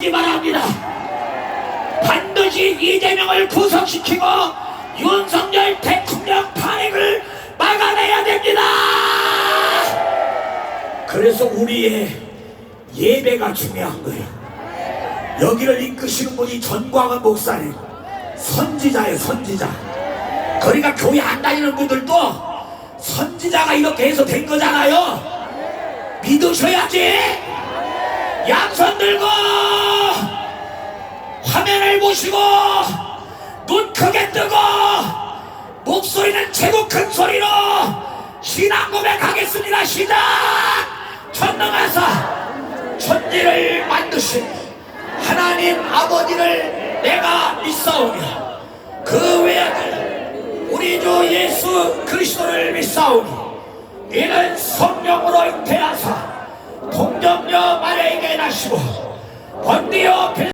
이 바랍니다. 반드시 이재명을 구속시키고 윤석열 대통령 탄핵을 막아내야 됩니다. 그래서 우리의 예배가 중요한 거예요. 여기를 이끄시는 분이 전광훈 목사님, 선지자예요, 선지자. 그러니까 교회 안 다니는 분들도 선지자가 이렇게 해서 된 거잖아요. 믿으셔야지. 양손 들고 보시고 눈 크게 뜨고 목소리는 최고 큰 소리로 신앙 고백하겠습니다. 시작! 전능하사 천지를 만드신 하나님 아버지를 내가 믿사오며 그 외아들 우리 주 예수 그리스도를 믿사오니 이는 성령으로 잉태하사 동정녀 마리아에게 나시고 번디어 빌